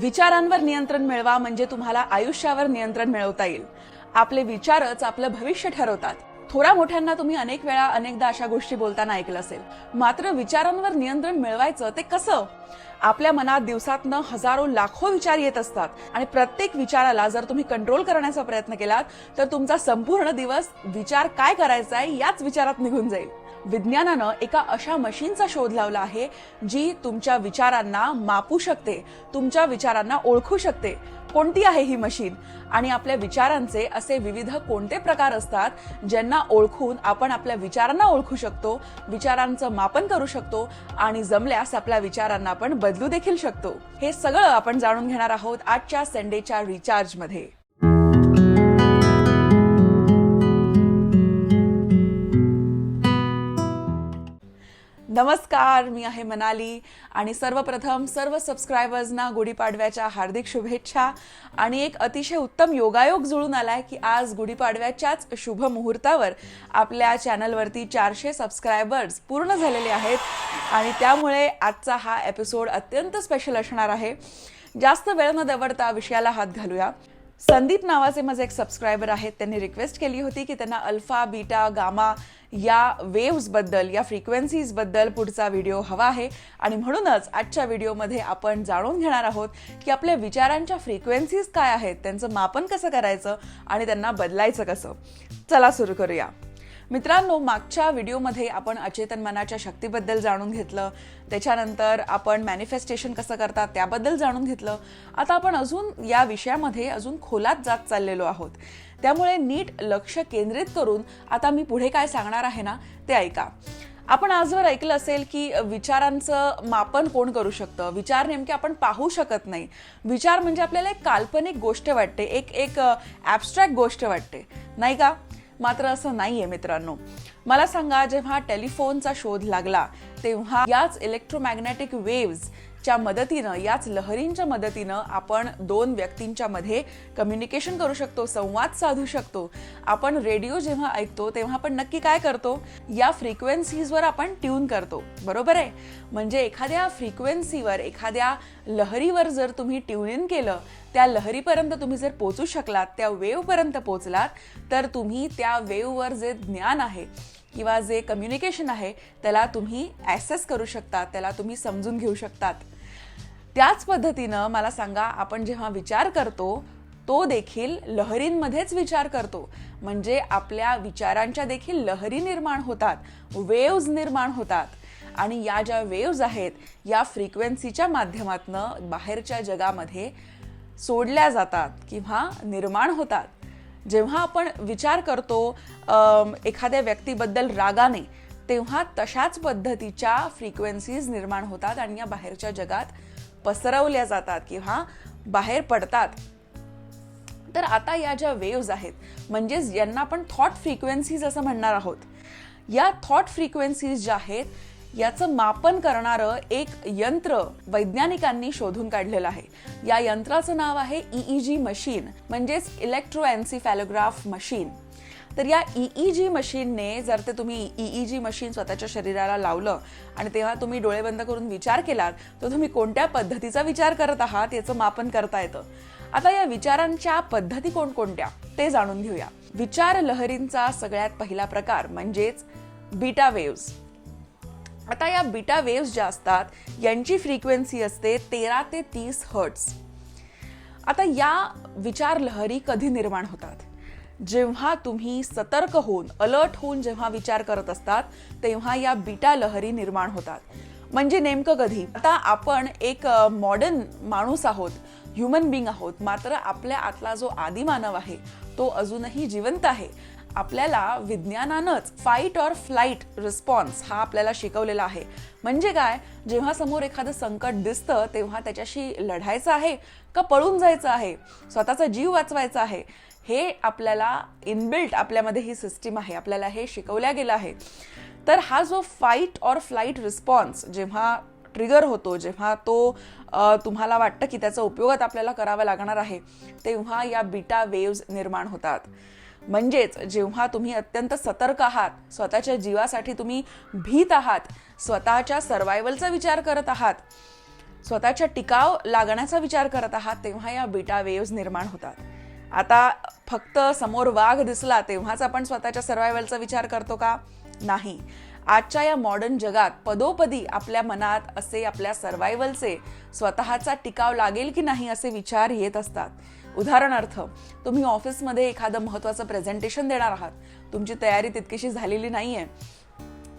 विचारांवर नियंत्रण मिळवा म्हणजे तुम्हाला आयुष्यावर नियंत्रण मिळवता येईल. आपले विचारच आपलं भविष्य ठरवतात. थोड्या मोठ्यांना तुम्ही अनेक वेळा अनेकदा अशा गोष्टी बोलताना ऐकलं असेल. मात्र विचारांवर नियंत्रण मिळवायचं ते कसं? आपल्या मनात दिवसातनं हजारो लाखो विचार येत असतात आणि प्रत्येक विचाराला जर तुम्ही कंट्रोल करण्याचा प्रयत्न केलात तर तुमचा संपूर्ण दिवस विचार काय करायचा आहे याच विचारात निघून जाईल. विज्ञानानं एका अशा मशीनचा शोध लावला आहे जी तुमच्या विचारांना मापू शकते तुमच्या विचारांना ओळखू शकते. कोणती आहे ही मशीन? आणि आपल्या विचारांचे असे विविध कोणते प्रकार असतात ज्यांना ओळखून आपण आपल्या विचारांना ओळखू शकतो विचारांचं मापन करू शकतो आणि जमल्यास आपल्या विचारांना आपण बदलू देखील शकतो. हे सगळं आपण जाणून घेणार आहोत आजच्या संडेच्या रिचार्जमध्ये नमस्कार मी आहे मनाली आणि सर्वप्रथम सर्व सबस्क्रायबर्सना गुढीपाडव्याच्या हार्दिक शुभेच्छा. आणि एक अतिशय उत्तम योगायोग जुळून आलाय की आज गुढीपाडव्याच्याच शुभ मुहूर्तावर आपल्या चॅनलवरती चारशे सबस्क्रायबर्स पूर्ण झालेले आहेत. आणि त्यामुळे आजचा हा एपिसोड अत्यंत स्पेशल असणार आहे. जास्त वेळ न दवडता विषयाला हात घालूया. संदीप नावाचे माझे एक सबस्क्रायबर आहेत. त्यांनी रिक्वेस्ट केली होती की त्यांना अल्फा बीटा गामा या वेव्सबद्दल या फ्रिक्वेन्सीजबद्दल पुढचा व्हिडिओ हवा आहे. आणि म्हणूनच आजच्या व्हिडिओमध्ये आपण जाणून घेणार आहोत की आपल्या विचारांच्या फ्रिक्वेन्सीज काय आहेत त्यांचं मापन कसं करायचं आणि त्यांना बदलायचं कसं. चला सुरू करूया. मित्रांनो मागच्या व्हिडिओमध्ये आपण अचेतन मनाच्या शक्तीबद्दल जाणून घेतलं. त्याच्यानंतर आपण मॅनिफेस्टेशन कसं करतात त्याबद्दल जाणून घेतलं. आता आपण अजून या विषयामध्ये अजून खोलात जात चाललेलो आहोत. त्यामुळे नीट लक्ष केंद्रित करून आता मी पुढे काय सांगणार आहे ना ते ऐका. आपण आजवर ऐकलं असेल की विचारांचं मापन कोण करू शकतं? विचार नेमके आपण पाहू शकत नाही. विचार म्हणजे आपल्याला एक काल्पनिक गोष्ट वाटते. एक एक ॲबस्ट्रॅक्ट गोष्ट वाटते. नाही का? मात्र असं नाहीये मित्रांनो. मला सांगा जेव्हा टेलिफोनचा शोध लागला तेव्हा याच इलेक्ट्रोमॅग्नेटिक वेव्ज च्या मदतीनं याच लहरींच्या मदतीनं आपण दोन व्यक्तींच्या मध्ये कम्युनिकेशन करू शकतो संवाद साधू शकतो. आपण रेडिओ जेव्हा ऐकतो तेव्हा आपण नक्की काय करतो? या फ्रिक्वेन्सीजवर आपण ट्यून करतो. बरोबर आहे? म्हणजे एखाद्या फ्रिक्वेन्सीवर एखाद्या लहरीवर जर तुम्ही ट्यून इन केलं त्या लहरीपर्यंत तुम्ही जर पोचू शकलात त्या वेवपर्यंत पोचलात तर तुम्ही त्या वेववर जे ज्ञान आहे किंवा जे कम्युनिकेशन आहे त्याला तुम्ही ॲसेस करू शकता त्याला तुम्ही समजून घेऊ शकतात. त्याच पद्धतीनं मला सांगा आपण जेव्हा विचार करतो तो देखील लहरींमध्येच विचार करतो. म्हणजे आपल्या विचारांच्या देखील लहरी निर्माण होतात वेव्ज निर्माण होतात. आणि या ज्या वेव्ज आहेत या फ्रिक्वेन्सीच्या माध्यमातनं बाहेरच्या जगामध्ये सोडल्या जातात किंवा निर्माण होतात. जेव्हा आपण विचार करतो एखाद्या व्यक्तीबद्दल रागाने तेव्हा तशाच पद्धतीच्या फ्रिक्वेन्सीज निर्माण होतात आणि या बाहेरच्या जगात पसरवल्या जातात किंवा बाहेर पडतात. तर आता या ज्या वेव्ज आहेत म्हणजेच यांना आपण थॉट फ्रिक्वेन्सीज असं म्हणणार आहोत. या थॉट फ्रिक्वेन्सीज ज्या आहेत याचं मापन करणारं एक यंत्र वैज्ञानिकांनी शोधून काढलेलं आहे. या यंत्राचं नाव आहे ई जी मशीन म्हणजेच इलेक्ट्रो मशीन तर या ई जी मशीनने जर ते तुम्ही ई जी मशीन स्वतःच्या शरीराला लावलं आणि तेव्हा तुम्ही डोळे बंद करून विचार केलात तर तुम्ही कोणत्या पद्धतीचा विचार करत आहात याचं मापन करता येतं. आता या विचारांच्या पद्धती कोणकोणत्या ते जाणून घेऊया. विचार लहरींचा सगळ्यात पहिला प्रकार म्हणजेच बीटा वेव्स. आता या बीटा वेव्स ज्या असतात यांची फ्रिक्वेन्सी असते तेरा ते तीस हर्ट्स आता या विचार लहरी कधी निर्माण होतात? जेव्हा तुम्ही सतर्क होऊन अलर्ट होऊन जेव्हा विचार करत असतात तेव्हा या बीटा लहरी निर्माण होतात. म्हणजे नेमकं कधी? आता आपण एक मॉडर्न माणूस आहोत ह्युमन बिंग आहोत मात्र आपल्या आतला जो आदिमानव आहे तो अजूनही जिवंत आहे. आपल्याला विज्ञानानंच फाईट ऑर फ्लाईट रिस्पॉन्स हा आपल्याला शिकवलेला आहे. म्हणजे काय? जेव्हा समोर एखादं संकट दिसतं तेव्हा त्याच्याशी लढायचं आहे का पळून जायचं आहे? स्वतःचा जीव वाचवायचा आहे. हे आपल्याला इनबिल्ट आपल्यामध्ये ही सिस्टीम आहे आपल्याला हे शिकवल्या गेलं आहे. तर हा जो फाईट ऑर फ्लाईट रिस्पॉन्स जेव्हा ट्रिगर होतो जेव्हा तो तुम्हाला वाटतं की त्याचा उपयोगात आपल्याला करावा लागणार आहे तेव्हा या बीटा वेव्ज निर्माण होतात. म्हणजेच जेव्हा तुम्ही अत्यंत सतर्क आहात स्वतःच्या जीवासाठी तुम्ही भीत आहात स्वतःच्या सर्वायवलचा विचार करत आहात स्वतःच्या टिकाव लागण्याचा विचार करत आहात तेव्हा या बीटा वेव्ज निर्माण होतात. आता फक्त समोर वाघ दिसला तेव्हाच आपण स्वतःच्या सर्वायवलचा विचार करतो का? नाही. आजच्या या मॉडर्न जगात पदोपदी आपल्या मनात असे आपल्या सर्वायवलचे स्वतःचा टिकाव लागेल की नाही असे विचार येत असतात. उदाहरणार्थ तुम्ही ऑफिसमध्ये एखादं महत्त्वाचं प्रेझेंटेशन देणार आहात. तुमची तयारी तितकीशी झालेली नाही आहे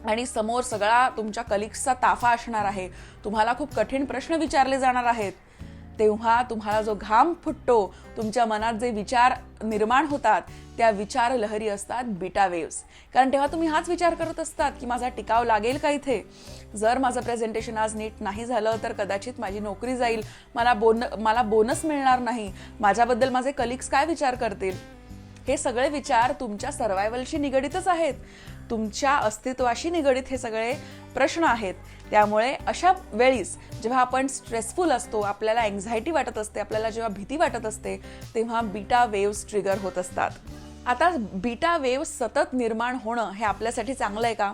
आणि समोर सगळा तुमच्या कलिग्सचा ताफा असणार आहे. तुम्हाला खूप कठीण प्रश्न विचारले जाणार आहेत. तेव्हा तुम्हाला जो घाम फुटतो तुमच्या मनात जे विचार निर्माण होतात त्या विचार लहरी असतात बीटा वेव्स कारण तेव्हा तुम्ही हाच विचार करत असतात की माझा टिकाव लागेल का इथे? जर माझं प्रेझेंटेशन आज नीट नाही झालं तर कदाचित माझी नोकरी जाईल. मला बोन मला बोनस मिळणार नाही. माझ्याबद्दल माझे कलिग्स काय विचार करतील? हे सगळे विचार तुमच्या सर्वायवलशी निगडीतच आहेत. तुमच्या अस्तित्वाशी निगडीत हे सगळे प्रश्न आहेत. त्यामुळे अशा वेळीस जेव्हा आपण स्ट्रेसफुल असतो आपल्याला एन्झायटी वाटत असते आपल्याला जेव्हा भीती वाटत असते तेव्हा बीटा वेव्स ट्रिगर होत असतात. आता बीटा वेव्स सतत निर्माण होणं हे आपल्यासाठी चांगलं आहे का?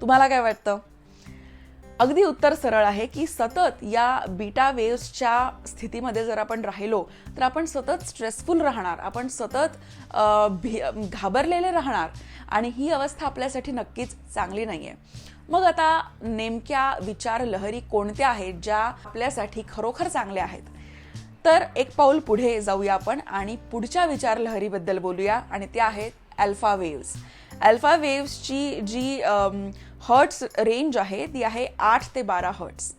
तुम्हाला काय वाटतं? अगदी उत्तर सरळ आहे की सतत या बीटा वेव्सच्या स्थितीमध्ये जर आपण राहिलो तर आपण सतत स्ट्रेसफुल राहणार आपण सतत भि भी घाबरलेले राहणार आणि ही अवस्था आपल्यासाठी नक्कीच चांगली नाही आहे मग आता नेमक्या विचार लहरी कोणत्या आहेत ज्या आपल्यासाठी खरोखर चांगल्या आहेत? तर एक पाऊल पुढे जाऊया आपण आणि पुढच्या विचार लहरीबद्दल बोलूया आणि त्या आहेत अल्फा वेव्स. अल्फा वेव्सची जी हर्ट्स रेंज आहे ती आहे आठ ते बारा हर्ट्स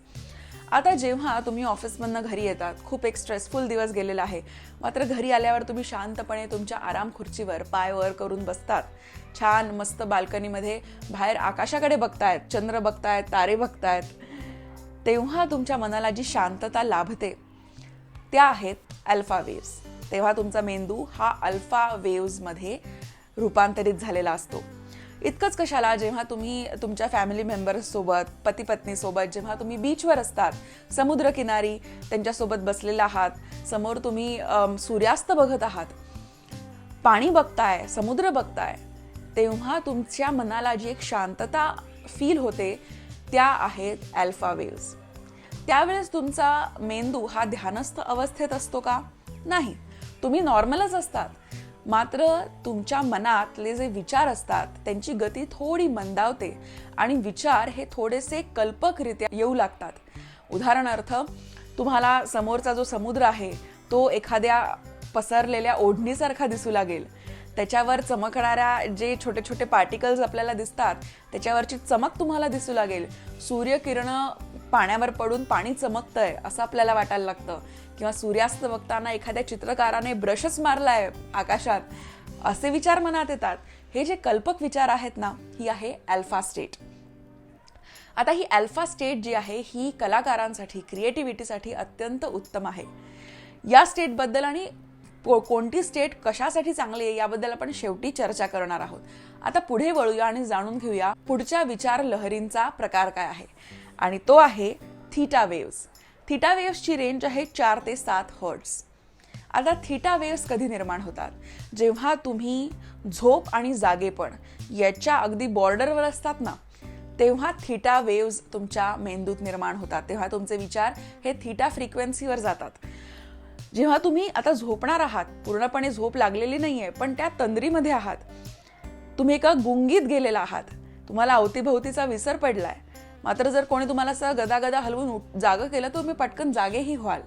आता जेव्हा तुम्ही ऑफिसमधनं घरी येतात खूप एक स्ट्रेसफुल दिवस गेलेला आहे. मात्र घरी आल्यावर तुम्ही शांतपणे तुमच्या आराम खुर्चीवर पाय वर करून बसतात. छान मस्त बाल्कनीमध्ये बाहेर आकाशाकडे बघतायत चंद्र बघतायत तारे बघतायत. तेव्हा तुमच्या मनाला जी शांतता लाभते त्या आहेत अल्फा वेव्स तेव्हा तुमचा मेंदू हा अल्फा वेव्समध्ये रूपांतरित झालेला असतो. इतकंच कशाला जेव्हा तुम्ही तुमच्या फॅमिली मेंबर्ससोबत पती पत्नीसोबत जेव्हा तुम्ही बीचवर असतात समुद्रकिनारी त्यांच्यासोबत बसलेला आहात समोर तुम्ही सूर्यास्त बघत आहात पाणी बघताय समुद्र बघताय तेव्हा तुमच्या मनाला जी एक शांतता फील होते त्या आहेत अल्फा वेव्स त्यावेळेस तुमचा मेंदू हा ध्यानस्थ अवस्थेत असतो का? नाही. तुम्ही नॉर्मलच असतात. मात्र तुमच्या मनातले जे विचार असतात त्यांची गती थोडी मंदावते आणि विचार हे थोडेसे कल्पकरित्या येऊ लागतात. उदाहरणार्थ तुम्हाला समोरचा जो समुद्र आहे तो एखाद्या पसरलेल्या ओढणीसारखा दिसू लागेल. त्याच्यावर चमकणाऱ्या जे छोटे छोटे पार्टिकल्स आपल्याला दिसतात त्याच्यावरची चमक तुम्हाला दिसू लागेल. सूर्यकिरणं पाण्यावर पडून पाणी चमकतंय असं आपल्याला वाटायला लागतं. किंवा सूर्यास्त बघताना एखाद्या चित्रकाराने ब्रशच मारलाय आकाशात असे विचार मनात येतात. हे जे कल्पक विचार आहेत ना ही आहे अल्फा स्टेट आता ही अल्फा स्टेट जी आहे ही कलाकारांसाठी क्रिएटिव्हिटीसाठी अत्यंत उत्तम आहे. या स्टेटबद्दल आणि कोणती स्टेट कशासाठी चांगली आहे याबद्दल आपण शेवटी चर्चा करणार आहोत. आता पुढे वळूया आणि जाणून घेऊया पुढच्या विचार लहरींचा प्रकार काय आहे. आणि तो आहे थीटा वेव्स थिटा वेव्सची रेंज आहे चार ते सात हर्ट्स आता थिटा वेव्स कधी निर्माण होतात? जेव्हा तुम्ही झोप आणि जागेपण याच्या अगदी बॉर्डरवर असतात ना तेव्हा थिटा वेव्स तुमच्या मेंदूत निर्माण होतात. तेव्हा तुमचे विचार हे थिटा फ्रिक्वेन्सीवर जातात. जेव्हा तुम्ही आता झोपणार आहात पूर्णपणे झोप लागलेली नाही आहे पण त्या तंद्रीमध्ये आहात तुम्ही एका गुंगीत गेलेला आहात तुम्हाला अवतीभोवतीचा विसर पडलाय मात्र जर कोणी तुम्हाला असं गदागदा हलवून जागं केलं तर तुम्ही पटकन जागेही व्हाल.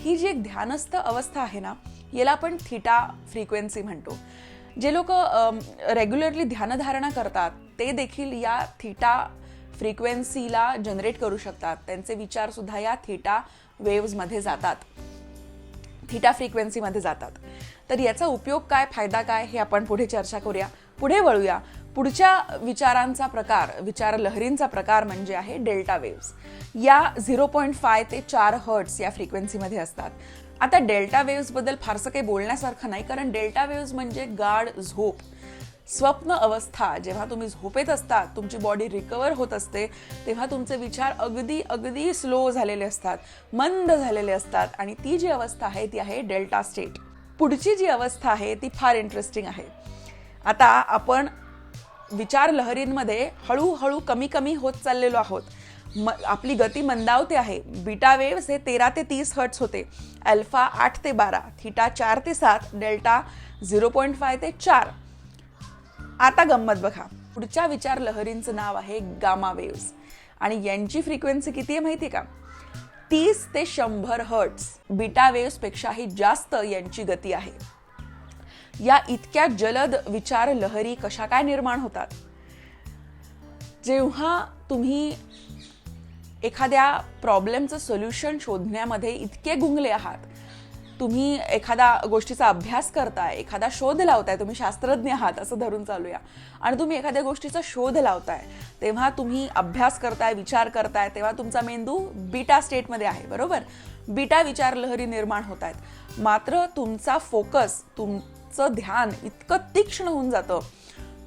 ही जी एक ध्यानस्थ अवस्था आहे ना याला आपण थिटा फ्रिक्वेन्सी म्हणतो. जे लोक रेग्युलरली ध्यानधारणा करतात ते देखील या थिटा फ्रिक्वेन्सीला जनरेट करू शकतात. त्यांचे विचारसुद्धा या थिटा वेव्समध्ये जातात. थिटा फ्रिक्वेन्सीमध्ये जातात. तर याचा उपयोग काय फायदा काय हे आपण पुढे चर्चा करूया. पुढे वळूया. पुढच्या विचारांचा प्रकार विचार लहरींचा प्रकार म्हणजे आहे डेल्टा वेव्स. या झिरो पॉईंट फाय ते चार हर्ट्स या फ्रिक्वेन्सीमध्ये असतात. आता डेल्टा वेव्सबद्दल फारसं काही बोलण्यासारखं नाही कारण डेल्टा वेव्स म्हणजे गाढ झोप. स्वप्न अवस्था जेव्हा तुम्ही झोपेत असता तुमची बॉडी रिकवर होत असते तेव्हा तुमचे विचार अगदी अगदी स्लो झालेले असतात मंद झालेले असतात आणि ती जी अवस्था आहे ती आहे डेल्टा स्टेट पुढची जी अवस्था आहे ती फार इंटरेस्टिंग आहे. आता आपण विचार लहरींमध्ये हळूहळू कमी कमी होत चाललेलो आहोत. म आपली गती मंदावते आहे. बीटा वेव्स हे तेरा ते तीस हर्ट्स होते. अल्फा आठ ते बारा थिटा चार ते सात डेल्टा झिरो पॉईंट फाय ते चार. आता गंमत बघा. पुढच्या विचार लहरींचं नाव आहे गामा वेव्स. आणि यांची फ्रिक्वेन्सी किती आहे माहिती आहे का? तीस ते शंभर हर्ट्स बीटा वेव्सपेक्षाही जास्त यांची गती आहे. या इतक्या जलद विचार लहरी कशा काय निर्माण होतात? जेव्हा तुम्ही एखाद्या प्रॉब्लेमचं सोल्युशन शोधण्यामध्ये इतके गुंगले आहात तुम्ही एखादा गोष्टीचा अभ्यास करताय एखादा शोध लावताय तुम्ही शास्त्रज्ञ आहात असं धरून चालूया आणि तुम्ही एखाद्या गोष्टीचा शोध लावताय तेव्हा तुम्ही अभ्यास करताय विचार करताय तेव्हा तुमचा मेंदू बीटा स्टेटमध्ये आहे बरोबर? बीटा विचार लहरी निर्माण होत आहेत मात्र तुमचा फोकस तुम तुमचं ध्यान इतकं तीक्ष्ण होऊन जातं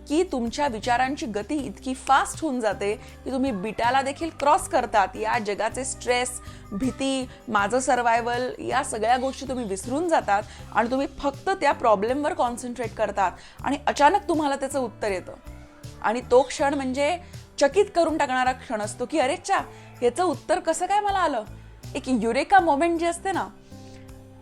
की तुमच्या विचारांची गती इतकी फास्ट होऊन जाते की तुम्ही बिटाला देखील क्रॉस करतात. या जगाचे स्ट्रेस भीती माझं सर्वायवल या सगळ्या गोष्टी तुम्ही विसरून जातात आणि तुम्ही फक्त त्या प्रॉब्लेमवर कॉन्सन्ट्रेट करतात आणि अचानक तुम्हाला त्याचं उत्तर येतं. आणि तो क्षण म्हणजे चकित करून टाकणारा क्षण असतो की अरे याचं उत्तर कसं काय मला आलं? एक युरेका मोमेंट जी असते ना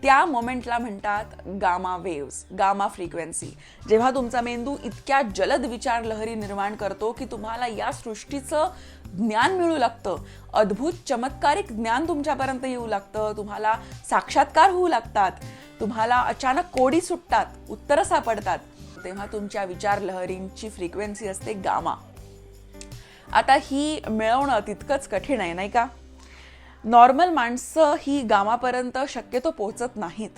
त्या मोमेंटला म्हणतात गामा वेव्स गामा फ्रिक्वेन्सी. जेव्हा तुमचा मेंदू इतक्या जलद विचार लहरी निर्माण करतो की तुम्हाला या सृष्टीचं ज्ञान मिळू लागतं अद्भुत चमत्कारिक ज्ञान तुमच्यापर्यंत येऊ लागतं तुम्हाला साक्षात्कार होऊ लागतात तुम्हाला अचानक कोडी सुटतात उत्तरं सापडतात तेव्हा तुमच्या विचार लहरींची फ्रिक्वेन्सी असते गामा. आता ही मिळवणं तितकंच कठीण आहे नाही का? नॉर्मल माणसं ही गामापर्यंत शक्यतो पोहोचत नाहीत.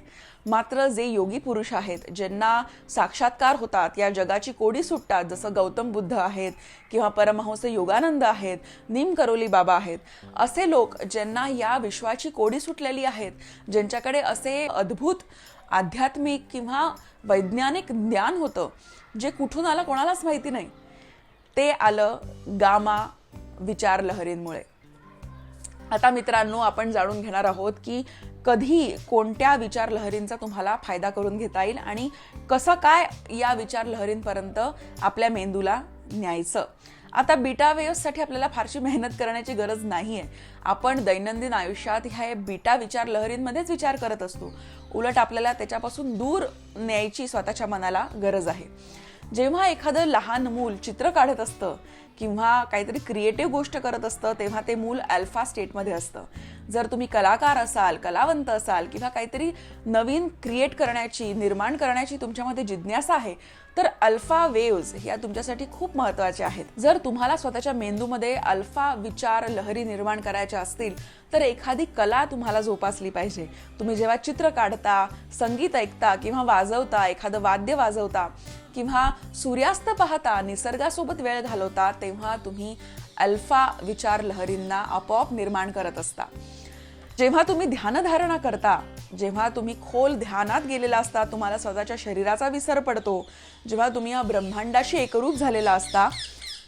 मात्र जे योगी पुरुष आहेत ज्यांना साक्षात्कार होतात या जगाची कोडी सुटतात जसं गौतम बुद्ध आहेत किंवा परमहंस योगानंद आहेत नीम करोली बाबा आहेत असे लोक ज्यांना या विश्वाची कोडी सुटलेली आहेत ज्यांच्याकडे असे अद्भुत आध्यात्मिक किंवा वैज्ञानिक ज्ञान होतं जे कुठून आलं कोणालाच माहिती नाही. ते आलं गामा विचार लहरींमुळे आता मित्रांनो आपण जाणून घेणार आहोत की कधी कोणत्या विचार लहरींचा तुम्हाला फायदा करून घेता येईल आणि कसं काय या विचार लहरींपर्यंत आपल्या मेंदूला न्यायचं. आता बीटा वेव्ससाठी आपल्याला फारशी मेहनत करण्याची गरज नाही आहे आपण दैनंदिन आयुष्यात ह्या बीटा विचार लहरींमध्येच विचार करत असतो. उलट आपल्याला त्याच्यापासून दूर न्यायची स्वतःच्या मनाला गरज आहे. जेव्हा एखादं लहान मूल चित्र काढत असतं किंवा काहीतरी क्रिएटिव्ह गोष्ट करत असतं तेव्हा ते मूल अल्फा स्टेटमध्ये असतं. जर तुम्ही कलाकार असाल कलावंत असाल किंवा काहीतरी नवीन क्रिएट करण्याची निर्माण करण्याची तुमच्यामध्ये जिज्ञासा आहे तर अल्फा वेव्ज या तुमच्यासाठी खूप महत्त्वाच्या आहेत. जर तुम्हाला स्वतःच्या मेंदूमध्ये अल्फा विचार लहरी निर्माण करायच्या असतील तर एखादी कला तुम्हाला जोपासली पाहिजे. तुम्ही जेव्हा चित्र काढता संगीत ऐकता किंवा वाजवता एखादं वाद्य वाजवता किंवा सूर्यास्त पाहता निसर्गासोबत वेळ घालवता तेव्हा तुम्ही अल्फा विचार लहरींना आपोआप निर्माण करत असता. जेव्हा तुम्ही ध्यानधारणा करता जेव्हा तुम्ही खोल ध्यानात गेलेला असता तुम्हाला स्वतःच्या शरीराचा विसर पडतो जेव्हा तुम्ही या ब्रह्मांडाशी एकरूप झालेला असता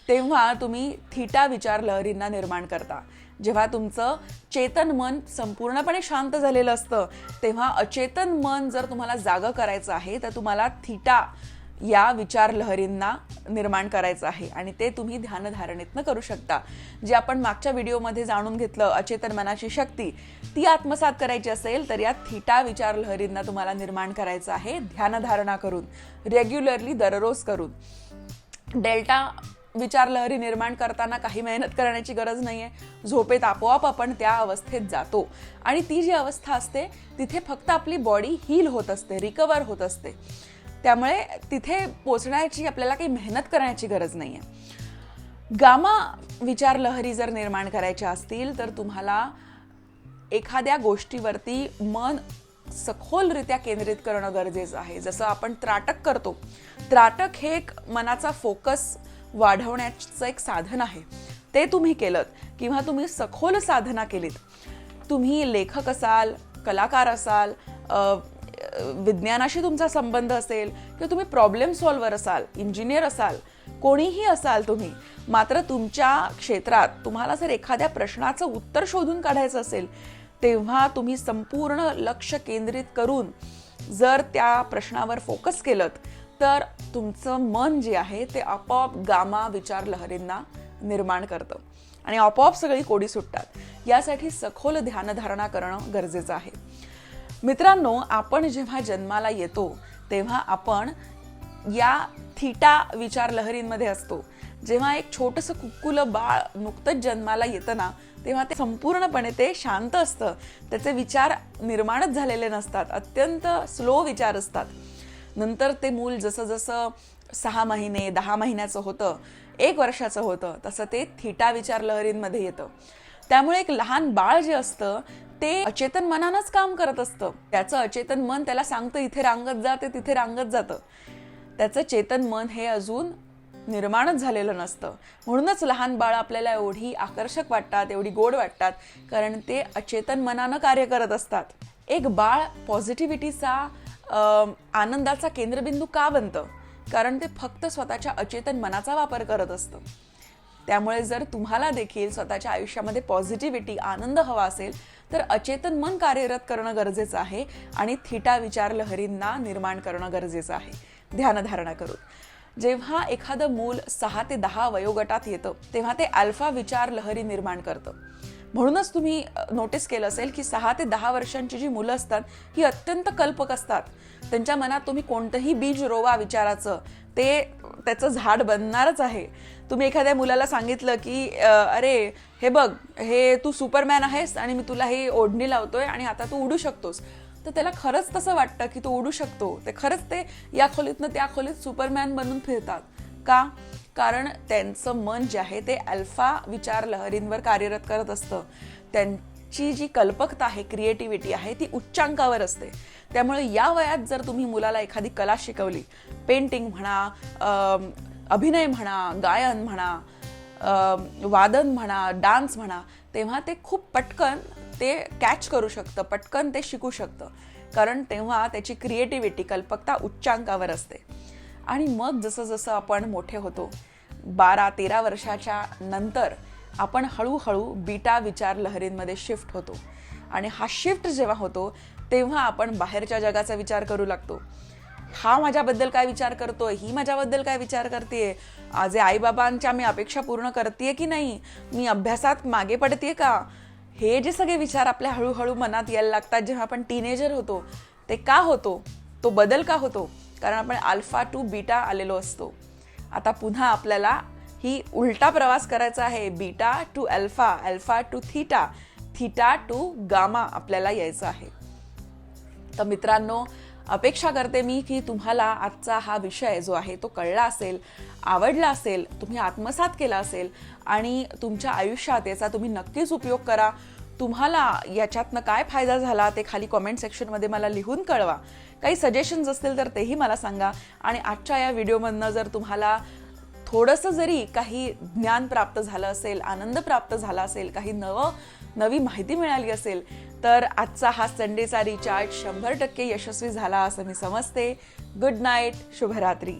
तेव्हा तुम्ही थिटा विचार लहरींना निर्माण करता. जेव्हा तुमचं चेतन मन संपूर्णपणे शांत झालेलं असतं तेव्हा अचेतन मन जर तुम्हाला जागं करायचं आहे तर तुम्हाला थिटा या विचार लहरींना निर्माण करायचं आहे आणि ते तुम्ही ध्यानधारणेतनं करू शकता. जे आपण मागच्या व्हिडिओमध्ये जाणून घेतलं अचेतन मनाची शक्ती ती आत्मसात करायची असेल तर या थिटा विचार लहरींना तुम्हाला निर्माण करायचं आहे. ध्यानधारणा करून रेग्युलरली दररोज करून. डेल्टा विचार लहरी निर्माण करताना काही मेहनत करण्याची गरज नाही आहे झोपेत आपोआप आपण त्या अवस्थेत जातो. आणि ती जी अवस्था असते तिथे फक्त आपली बॉडी हील होत असते रिकवर होत असते. त्यामुळे तिथे पोचण्याची आपल्याला काही मेहनत करण्याची गरज नाही आहे गामा विचार लहरी जर निर्माण करायच्या असतील तर तुम्हाला एखाद्या गोष्टीवरती मन सखोलरित्या केंद्रित करणं गरजेचं आहे. जसं आपण त्राटक करतो. त्राटक हे एक मनाचा फोकस वाढवण्याचं एक साधन आहे. ते तुम्ही केलं किंवा तुम्ही सखोल साधना केलीत. तुम्ही लेखक असाल कलाकार असाल विज्ञानाशी तुमचा संबंध असेल किंवा तुम्ही प्रॉब्लेम सॉल्वर असाल इंजिनियर असाल कोणीही असाल तुम्ही मात्र तुमच्या क्षेत्रात तुम्हाला जर एखाद्या प्रश्नाचं उत्तर शोधून काढायचं असेल तेव्हा तुम्ही संपूर्ण लक्ष केंद्रित करून जर त्या प्रश्नावर फोकस केलं तर तुमचं मन जे आहे ते आपोआप गामा विचार लहरींना निर्माण करतं. आणि आपोआप सगळी कोडी सुटतात. यासाठी सखोल ध्यानधारणा करणं गरजेचं आहे. मित्रांनो आपण जेव्हा जन्माला येतो तेव्हा आपण या थिटा विचार लहरींमध्ये असतो. जेव्हा एक छोटंसं कुक्कुलं बाळ नुकतंच जन्माला येतं ना तेव्हा ते संपूर्णपणे ते शांत असतं. त्याचे विचार निर्माणच झालेले नसतात. अत्यंत स्लो विचार असतात. नंतर ते मूल जसं जसं सहा महिने दहा महिन्याचं होतं एक वर्षाचं होतं तसं ते थिटा विचार लहरींमध्ये येतं. त्यामुळे एक लहान बाळ जे असतं ते अचेतन मनानंच काम करत असतं. त्याचं अचेतन मन त्याला सांगतं इथे रांगत जा ते तिथे रांगत जातं. त्याचं चेतन मन हे अजून निर्माणच झालेलं नसतं. म्हणूनच लहान बाळ आपल्याला एवढी आकर्षक वाटतात एवढी गोड वाटतात कारण ते अचेतन मनानं कार्य करत असतात. एक बाळ पॉझिटिव्हिटीचा आनंदाचा केंद्रबिंदू का बनतं? कारण ते फक्त स्वतःच्या अचेतन मनाचा वापर करत असतं. त्यामुळे जर तुम्हाला देखील स्वतःच्या आयुष्यामध्ये पॉझिटिव्हिटी आनंद हवा असेल तर अचेतन मन कार्यरत करणं गरजेचं आहे आणि थिटा विचार लहरींना निर्माण करणं गरजेचं आहे. ध्यानधारणा करून. जेव्हा एखादं मूल सहा ते दहा वयोगटात येतं तेव्हा ते अल्फा विचार लहरी निर्माण करतं. म्हणूनच तुम्ही नोटीस केलं असेल की सहा ते दहा वर्षांची जी मुलं असतात ही अत्यंत कल्पक असतात. त्यांच्या मनात तुम्ही कोणतंही बीज रोवा विचाराचं ते त्याचं झाड बनणारच आहे. तुम्ही एखाद्या मुलाला सांगितलं की अरे हे बघ हे तू सुपरमॅन आहेस आणि मी तुला हे ओढणी लावतोय आणि आता तू उडू शकतोस. तर त्याला खरंच तसं वाटतं की तो उडू शकतो. ते खरंच ते या खोलीतनं त्या खोलीत सुपरमॅन बनून फिरतात. का? कारण त्यांचं मन जे आहे ते अल्फा विचार लहरींवर कार्यरत करत असतं. त्यां ची जी कल्पकता आहे क्रिएटिव्हिटी आहे ती उच्चांकावर असते. त्यामुळे या वयात जर तुम्ही मुलाला एखादी कला शिकवली पेंटिंग म्हणा अभिनय म्हणा गायन म्हणा वादन म्हणा डान्स म्हणा तेव्हा ते खूप पटकन ते कॅच करू शकतं पटकन ते शिकू शकतं. कारण तेव्हा त्याची क्रिएटिव्हिटी कल्पकता उच्चांकावर असते. आणि मग जसं जसं आपण मोठे होतो बारा तेरा वर्षाच्या नंतर आपण हळूहळू बीटा विचार लहरींमध्ये शिफ्ट होतो. आणि हा शिफ्ट जेव्हा होतो तेव्हा आपण बाहेरच्या जगाचा विचार करू लागतो. हा माझ्याबद्दल काय विचार करतोय? ही माझ्याबद्दल काय विचार करते जे आईबाबांच्या मी अपेक्षा पूर्ण करते की नाही? मी अभ्यासात मागे पडते का? हे जे सगळे विचार आपल्या हळूहळू मनात यायला लागतात जेव्हा आपण टीनेजर होतो ते का होतो? तो बदल का होतो? कारण आपण अल्फा टू बीटा आलेलो असतो. आता पुन्हा आपल्याला ही उलटा प्रवास करायचा आहे. Beta to alpha alpha to theta theta to gamma आपल्याला यायचं आहे. तर मित्रांनो अपेक्षा करते मी की तुम्हाला आजचा हा विषय जो आहे तो कळला असेल आवडला असेल तुम्ही आत्मसात केला असेल आणि तुमच्या आयुष्यात याचा तुम्ही नक्कीच उपयोग करा. तुम्हाला याच्यातनं काय फायदा झाला ते खाली कॉमेंट सेक्शनमध्ये मला लिहून कळवा. काही सजेशन्स असतील तर तेही मला सांगा. आणि आजच्या या व्हिडिओमधनं जर तुम्हाला थोडंसं जरी काही ज्ञान प्राप्त झालं असेल आनंद प्राप्त झाला असेल काही नवं नवी माहिती मिळाली असेल तर आजचा हा संडेचा रिचार्ज शंभर टक्के यशस्वी झाला असं मी समजते. गुड नाईट शुभरात्री.